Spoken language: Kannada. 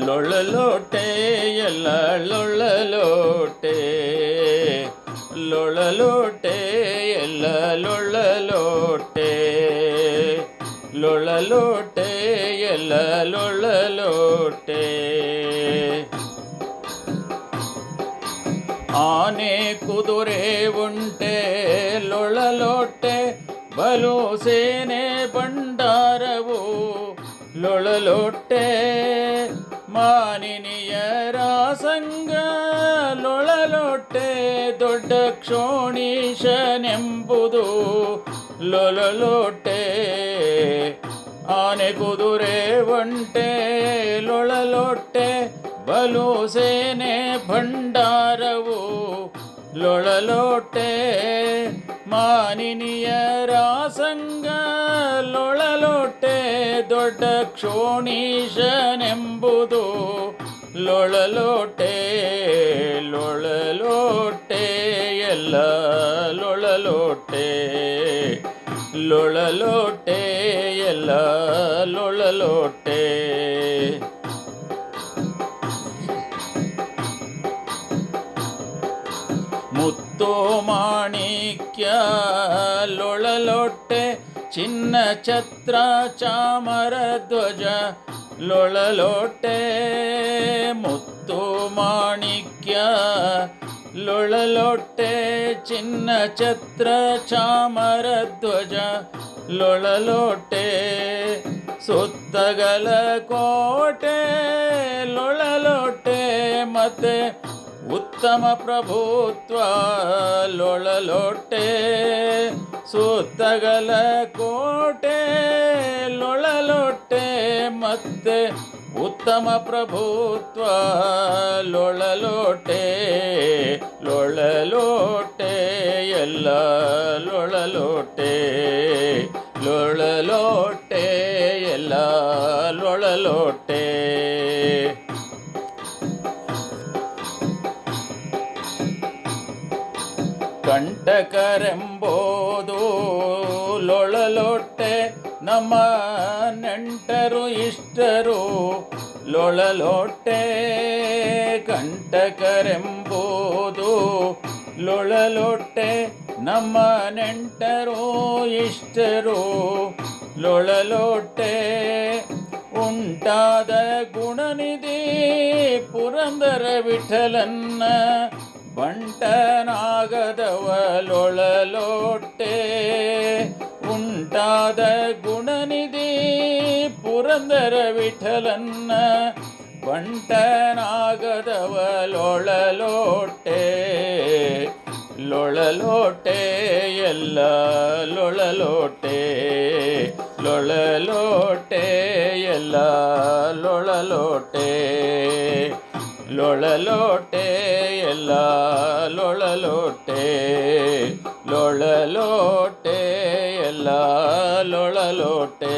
ಲೊಳಲೋಟೆ ಎಲ್ಲ ಲೊಳಲೋಟೆ ಲೊಳಲೋಟೆ ಎಲ್ಲ ಲೊಳಲೋಟೆ ಲೊಳಲೋಟೆ ಎಲ್ಲ ಲೊಳಲೋಟೆ ಆನೆ ಕುದುರೆ ಉಂಟೆ ಲೊಳಲೊಟ್ಟೆ ಬಲು ಸೇನೆ ಭಂಡಾರವು ಲೊಳಲೊಟ್ಟೆ ಮಾನಿನಿಯರ ಸಂಗ ಲೊಳಲೊಟ್ಟೆ ದೊಡ್ಡ ಕ್ಷೋಣೀಶನೆಂಬುದು ಲೊಳಲೊಟ್ಟೆ ಆನೆ ಕುದುರೆ ಒಂಟೆ ಲೊಳಲೊಟ್ಟೆ ಬಲು ಸೇನೆ ಭಂಡಾರವು ಲೊಳಲೊಟ್ಟೆ. ಮಾನಿನಿಯರ ಸಂಗ ಲೊಳಲೋಟೆ ದೊಡ್ಡ ಕ್ಷೋಣೀಶನೆಂಬುದು ಲೊಳಲೋಟೆ ಲೊಳಲೋಟೆ ಎಲ್ಲ ಲೊಳಲೋಟೆ ಲೊಳಲೋಟೆ ಎಲ್ಲ ಲೊಳಲೋಟೆ ಮುತ್ತು ಮಾಣಿಕ್ಯ ಲೊಳಲೊಟ್ಟೆ ಚಿನ್ನ ಛತ್ರ ಚಾಮರ ಧ್ವಜ ಲೊಳಲೋಟೆ ಮುತ್ತು ಮಾಣಿಕ್ಯ. ಲೊಳಲೊಟ್ಟೆ ಚಿನ್ನ ಛತ್ರ ಚಾಮರ ಧ್ವಜ ಲೊಳಲೋಟೆ ಸುತ್ತಗಲ ಕೋಟೆ ಲೊಳಲೊಟ್ಟೆ ಮತ್ತೆ ಉತ್ತಮ ಪ್ರಭುತ್ವ ಲೊಳಲೊಟ್ಟೆ ಸುತ್ತಗಲ ಕೋಟೆ ಲೊಳಲೊಟ್ಟೆ, ಮತ್ತೆ ಉತ್ತಮ ಪ್ರಭುತ್ವ ಲೊಳಲೋಟೆ ಲೊಳಲೋಟೆ ಎಲ್ಲ ಲೊಳಲೋಟೆ ಲೊಳಲೋಟೆ ಎಲ್ಲ ಲೊಳಲೋಟೆ ಕಂಟಕರೆಂಬೋದು ಲೊಳಲೊಟ್ಟೆ ನಮ್ಮ ನೆಂಟರು ಇಷ್ಟರು ಲೊಳಲೊಟ್ಟೆ ಕಂಟಕರೆಂಬುದು ಲೊಳಲೊಟ್ಟೆ ನಮ್ಮ ನೆಂಟರು ಇಷ್ಟರು ಲೊಳಲೊಟ್ಟೆ ಉಂಟಾದ ಗುಣನಿಧಿ ಪುರಂದರ ವಿಠಲನ್ನ ಬಂಟನಾಗದವಲೊಳಲೊಟ್ಟೆ ಉಂಟಾದ ಗುಣನಿಧಿ ಪುರಂದರ ವಿಠಲನ್ನ ಬಂಟನಾಗದವಲೊಳಲೊಟ್ಟೆ ಲೊಳಲೋಟೆ ಎಲ್ಲ ಲೊಳಲೋಟೆ ಲೊಳಲೋಟೆ ಎಲ್ಲ ಲೊಳಲೋಟೆ ಲೊಳಲೋಟೆ ಎಲ್ಲ ಲೊಳಲೋಟೆ ಲೊಳಲೋಟೆ ಎಲ್ಲ ಲೊಳಲೋಟೆ